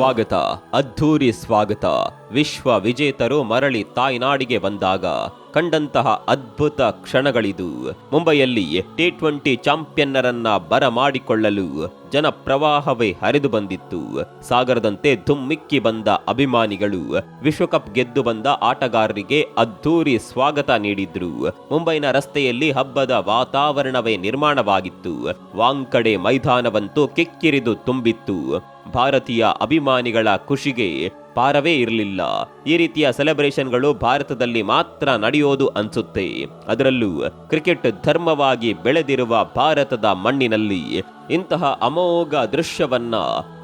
ಸ್ವಾಗತ. ಅದ್ಧೂರಿ ಸ್ವಾಗತ. ವಿಶ್ವ ವಿಜೇತರು ಮರಳಿ ತಾಯ್ನಾಡಿಗೆ ಬಂದಾಗ ಕಂಡಂತಹ ಅದ್ಭುತ ಕ್ಷಣಗಳಿದು. ಮುಂಬೈಯಲ್ಲಿ ಟಿ ಟ್ವೆಂಟಿ ಚಾಂಪಿಯನ್ನರನ್ನ ಬರಮಾಡಿಕೊಳ್ಳಲು ಜನ ಪ್ರವಾಹವೇ ಹರಿದು ಬಂದಿತ್ತು. ಸಾಗರದಂತೆ ಧುಮ್ಮಿಕ್ಕಿ ಬಂದ ಅಭಿಮಾನಿಗಳು ವಿಶ್ವಕಪ್ ಗೆದ್ದು ಬಂದ ಆಟಗಾರರಿಗೆ ಅದ್ಧೂರಿ ಸ್ವಾಗತ ನೀಡಿದ್ರು. ಮುಂಬೈನ ರಸ್ತೆಯಲ್ಲಿ ಹಬ್ಬದ ವಾತಾವರಣವೇ ನಿರ್ಮಾಣವಾಗಿತ್ತು. ವಾಂಕಡೆ ಮೈದಾನವಂತೂ ಕಿಕ್ಕಿರಿದು ತುಂಬಿತ್ತು. ಭಾರತೀಯ ಅಭಿಮಾನಿಗಳ ಖುಷಿಗೆ ಪಾರವೇ ಇರಲಿಲ್ಲ. ಈ ರೀತಿಯ ಸೆಲೆಬ್ರೇಷನ್ಗಳು ಭಾರತದಲ್ಲಿ ಮಾತ್ರ ನಡೆಯೋದು ಅನ್ಸುತ್ತೆ. ಅದರಲ್ಲೂ ಕ್ರಿಕೆಟ್ ಧರ್ಮವಾಗಿ ಬೆಳೆದಿರುವ ಭಾರತದ ಮಣ್ಣಿನಲ್ಲಿ ಇಂತಹ ಅಮೋಘ ದೃಶ್ಯವನ್ನ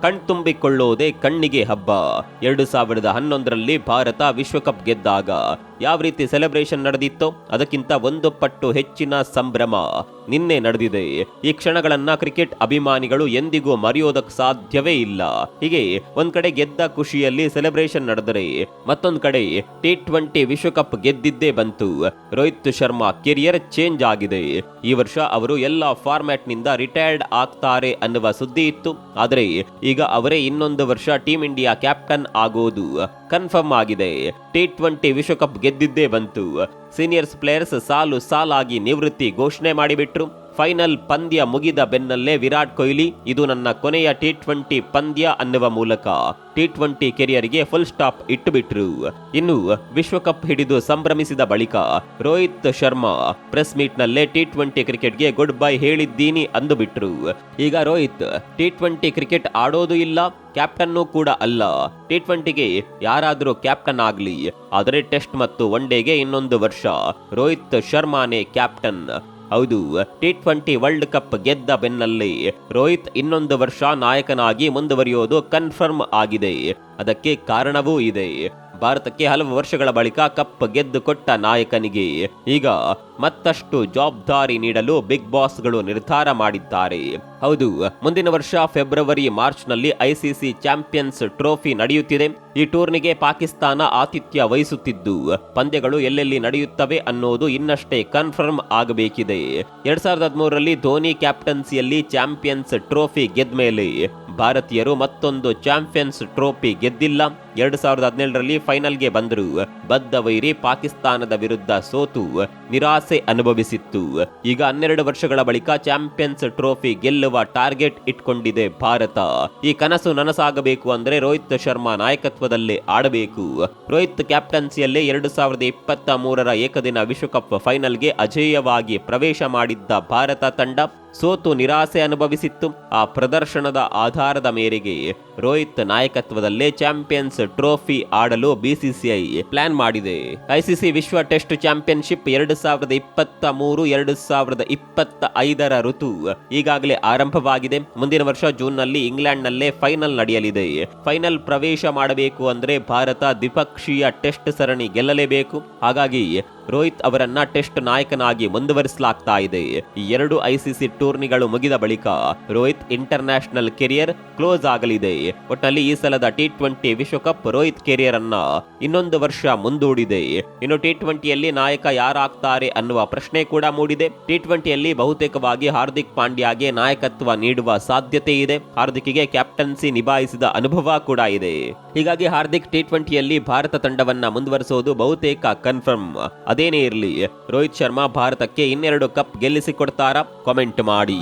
ಕಣ್ತುಂಬಿಕೊಳ್ಳೋದೇ ಕಣ್ಣಿಗೆ ಹಬ್ಬ. ಎರಡು ಸಾವಿರದ ಹನ್ನೊಂದರಲ್ಲಿ ಭಾರತ ವಿಶ್ವಕಪ್ ಗೆದ್ದಾಗ ಯಾವ ರೀತಿ ಸೆಲೆಬ್ರೇಷನ್ ನಡೆದಿತ್ತೋ ಅದಕ್ಕಿಂತ ಒಂದು ಪಟ್ಟು ಹೆಚ್ಚಿನ ಸಂಭ್ರಮ ನಿನ್ನೆ ನಡೆದಿದೆ. ಈ ಕ್ಷಣಗಳನ್ನ ಕ್ರಿಕೆಟ್ ಅಭಿಮಾನಿಗಳು ಎಂದಿಗೂ ಮರೆಯೋದಕ್ಕೆ ಸಾಧ್ಯವೇ ಇಲ್ಲ. ಹೀಗೆ ಒಂದ್ ಕಡೆ ಗೆದ್ದ ಖುಷಿಯಲ್ಲಿ ಸೆಲೆಬ್ರೇಷನ್ ನಡೆದರೆ ಮತ್ತೊಂದ್ ಕಡೆ ಟಿ ಟ್ವೆಂಟಿ ವಿಶ್ವಕಪ್ ಗೆದ್ದಿದ್ದೇ ಬಂತು. ರೋಹಿತ್ ಶರ್ಮಾ ಕೆರಿಯರ್ ಚೇಂಜ್ ಆಗಿದೆ. ಈ ವರ್ಷ ಅವರು ಎಲ್ಲ ಫಾರ್ಮ್ಯಾಟ್ನಿಂದ ರಿಟೈರ್ಡ್ ಆಗ್ತಾರೆ ಅನ್ನುವ ಸುದ್ದಿ ಇತ್ತು. ಆದರೆ ಈಗ ಅವರೇ ಇನ್ನೊಂದು ವರ್ಷ ಟೀಂ ಇಂಡಿಯಾ ಕ್ಯಾಪ್ಟನ್ ಆಗೋದು ಕನ್ಫರ್ಮ್ ಆಗಿದೆ. ಟಿ ಟ್ವೆಂಟಿ ವಿಶ್ವಕಪ್ ಗೆದ್ದಿದ್ದೇ ಬಂತು. ಸೀನಿಯರ್ಸ್ ಪ್ಲೇಯರ್ಸ್ ಸಾಲು ಸಾಲಾಗಿ ನಿವೃತ್ತಿ ಘೋಷಣೆ ಮಾಡಿಬಿಟ್ರು. ಫೈನಲ್ ಪಂದ್ಯ ಮುಗಿದ ಬೆನ್ನಲ್ಲೇ ವಿರಾಟ್ ಕೊಹ್ಲಿ, ಇದು ನನ್ನ ಕೊನೆಯ ಟಿ ಟ್ವೆಂಟಿ ಪಂದ್ಯ ಅನ್ನುವ ಮೂಲಕ ಟಿ ಟ್ವೆಂಟಿ ಕೆರಿಯರ್ಗೆ ಫುಲ್ ಸ್ಟಾಪ್ ಇಟ್ಟುಬಿಟ್ರು. ಇನ್ನು ವಿಶ್ವಕಪ್ ಹಿಡಿದು ಸಂಭ್ರಮಿಸಿದ ಬಳಿಕ ರೋಹಿತ್ ಶರ್ಮಾ ಪ್ರೆಸ್ ಮೀಟ್ ನಲ್ಲೇ ಟಿ ಟ್ವೆಂಟಿ ಕ್ರಿಕೆಟ್ಗೆ ಗುಡ್ ಬೈ ಹೇಳಿದ್ದೀನಿ ಅಂದುಬಿಟ್ರು. ಈಗ ರೋಹಿತ್ ಟಿ ಟ್ವೆಂಟಿ ಕ್ರಿಕೆಟ್ ಆಡೋದು ಇಲ್ಲ ಕ್ಯಾಪ್ಟನ್ನೂ ಕೂಡ ಅಲ್ಲ. ಟಿ ಟ್ವೆಂಟಿಗೆ ಯಾರಾದರೂ ಕ್ಯಾಪ್ಟನ್ ಆಗಲಿ. ಆದರೆ ಟೆಸ್ಟ್ ಮತ್ತು ಒನ್ ಡೇಗೆ ಇನ್ನೊಂದು ವರ್ಷ. ರೋಹಿತ್ ಶರ್ಮಾನೇ ಕ್ಯಾಪ್ಟನ್ ಹೌದು ಟಿ ಟ್ವೆಂಟಿ ವರ್ಲ್ಡ್ ಕಪ್ ಗೆದ್ದ ಬೆನ್ನಲ್ಲೇ ರೋಹಿತ್ ಇನ್ನೊಂದು ವರ್ಷ ನಾಯಕನಾಗಿ ಮುಂದುವರಿಯೋದು ಕನ್ಫರ್ಮ್ ಆಗಿದೆ. ಅದಕ್ಕೆ ಕಾರಣವೂ ಇದೆ. ಭಾರತಕ್ಕೆ ಹಲವು ವರ್ಷಗಳ ಬಳಿಕ ಕಪ್ ಗೆದ್ದು ಕೊಟ್ಟ ನಾಯಕನಿಗೆ ಈಗ ಮತ್ತಷ್ಟು ಜವಾಬ್ದಾರಿ ನೀಡಲು ಬಿಗ್ ಬಾಸ್ಗಳು ನಿರ್ಧಾರ ಮಾಡಿದ್ದಾರೆ. ಹೌದು, ಮುಂದಿನ ವರ್ಷ ಫೆಬ್ರವರಿ ಮಾರ್ಚ್ನಲ್ಲಿ ಐಸಿಸಿ ಚಾಂಪಿಯನ್ಸ್ ಟ್ರೋಫಿ ನಡೆಯುತ್ತಿದೆ. ಈ ಟೂರ್ನಿಗೆ ಪಾಕಿಸ್ತಾನ ಆತಿಥ್ಯ ವಹಿಸುತ್ತಿದ್ದು, ಪಂದ್ಯಗಳು ಎಲ್ಲೆಲ್ಲಿ ನಡೆಯುತ್ತವೆ ಅನ್ನೋದು ಇನ್ನಷ್ಟೇ ಕನ್ಫರ್ಮ್ ಆಗಬೇಕಿದೆ. ಎರಡ್ ಸಾವಿರದ ಹದಿಮೂರರಲ್ಲಿ ಧೋನಿ ಕ್ಯಾಪ್ಟನ್ಸಿಯಲ್ಲಿ ಚಾಂಪಿಯನ್ಸ್ ಟ್ರೋಫಿ ಗೆದ್ದ ಮೇಲೆ ಭಾರತೀಯರು ಮತ್ತೊಂದು ಚಾಂಪಿಯನ್ಸ್ ಟ್ರೋಫಿ ಗೆದ್ದಿಲ್ಲ. ಎರಡ್ ಸಾವಿರದ ಹದಿನೇಳರಲ್ಲಿ ಫೈನಲ್ಗೆ ಬಂದರು. ಬದ್ಧ ವೈರಿ ಪಾಕಿಸ್ತಾನದ ವಿರುದ್ಧ ಸೋತು. ನಿರಾಸೆ ಅನುಭವಿಸಿತ್ತು. ಈಗ ಹನ್ನೆರಡು ವರ್ಷಗಳ ಬಳಿಕ ಚಾಂಪಿಯನ್ಸ್ ಟ್ರೋಫಿ ಗೆಲ್ಲುವ ಟಾರ್ಗೆಟ್ ಇಟ್ಕೊಂಡಿದೆ ಭಾರತ. ಈ ಕನಸು ನನಸಾಗಬೇಕು ಅಂದ್ರೆ ರೋಹಿತ್ ಶರ್ಮಾ ನಾಯಕತ್ವದಲ್ಲೇ ಆಡಬೇಕು. ರೋಹಿತ್ ಕ್ಯಾಪ್ಟನ್ಸಿಯಲ್ಲೇ ಎರಡು ಸಾವಿರದ ಇಪ್ಪತ್ತ ಮೂರರ ಏಕದಿನ ವಿಶ್ವಕಪ್ ಫೈನಲ್ಗೆ ಅಜೇಯವಾಗಿ ಪ್ರವೇಶ ಮಾಡಿದ್ದ ಭಾರತ ತಂಡ ಸೋತು ನಿರಾಸೆ ಅನುಭವಿಸಿತ್ತು. ಆ ಪ್ರದರ್ಶನದ ಆಧಾರದ ಮೇರೆಗೆ ರೋಹಿತ್ ನಾಯಕತ್ವದಲ್ಲೇ ಚಾಂಪಿಯನ್ಸ್ ಟ್ರೋಫಿ ಆಡಲು ಬಿಸಿಸಿಐ ಪ್ಲಾನ್ ಮಾಡಿದೆ. ಐಸಿಸಿ ವಿಶ್ವ ಟೆಸ್ಟ್ ಚಾಂಪಿಯನ್ಶಿಪ್ ಎರಡು ಸಾವಿರದ ಇಪ್ಪತ್ತ ಮೂರು, ಎರಡು ಸಾವಿರದ ಇಪ್ಪತ್ತ ಐದರ ಋತು ಈಗಾಗಲೇ ಆರಂಭವಾಗಿದೆ. ಮುಂದಿನ ವರ್ಷ ಜೂನ್ನಲ್ಲಿ ಇಂಗ್ಲೆಂಡ್ನಲ್ಲೇ ಫೈನಲ್ ನಡೆಯಲಿದೆ. ಫೈನಲ್ ಪ್ರವೇಶ ಮಾಡಬೇಕು ಅಂದ್ರೆ ಭಾರತ ದ್ವಿಪಕ್ಷೀಯ ಟೆಸ್ಟ್ ಸರಣಿ ಗೆಲ್ಲಲೇಬೇಕು. ಹಾಗಾಗಿ ರೋಹಿತ್ ಅವರನ್ನ ಟೆಸ್ಟ್ ನಾಯಕನಾಗಿ ಮುಂದುವರಿಸಲಾಗ್ತಾ ಇದೆ. ಎರಡು ಐಸಿಸಿ ಟೂರ್ನಿಗಳು ಮುಗಿದ ಬಳಿಕ Rohit international career close ಆಗಲಿದೆ. ಒಟ್ಟಲ್ಲಿ ಈ ಸಲದ ಟಿ ಟ್ವೆಂಟಿ ವಿಶ್ವಕಪ್ ರೋಹಿತ್ ಕೆರಿಯರ್ ಅನ್ನ ಇನ್ನೊಂದು ವರ್ಷ ಮುಂದೂಡಿದೆ. ಇನ್ನು ಟಿ ಟ್ವೆಂಟಿಯಲ್ಲಿ ನಾಯಕ ಯಾರಾಗ್ತಾರೆ ಅನ್ನುವ ಪ್ರಶ್ನೆ ಕೂಡ ಮೂಡಿದೆ. ಟಿ ಟ್ವೆಂಟಿಯಲ್ಲಿ ಬಹುತೇಕವಾಗಿ ಹಾರ್ದಿಕ್ ಪಾಂಡ್ಯಾಗೆ ನಾಯಕತ್ವ ನೀಡುವ ಸಾಧ್ಯತೆ ಇದೆ. ಹಾರ್ದಿಕ್ಗೆ ಕ್ಯಾಪ್ಟನ್ಸಿ ನಿಭಾಯಿಸಿದ ಅನುಭವ ಕೂಡ ಇದೆ. ಹೀಗಾಗಿ ಹಾರ್ದಿಕ್ ಟಿ ಟ್ವೆಂಟಿಯಲ್ಲಿ ಭಾರತ ತಂಡವನ್ನ ಮುಂದುವರಿಸೋದು ಬಹುತೇಕ ಕನ್ಫರ್ಮ್. ಅದೇನೇ ಇರಲಿ ರೋಹಿತ್ ಶರ್ಮಾ ಭಾರತಕ್ಕೆ ಇನ್ನೆರಡು ಕಪ್ ಗೆಲ್ಲಿಸಿಕೊಡ್ತಾರಾ ಕಾಮೆಂಟ್ ಮಾಡಿ.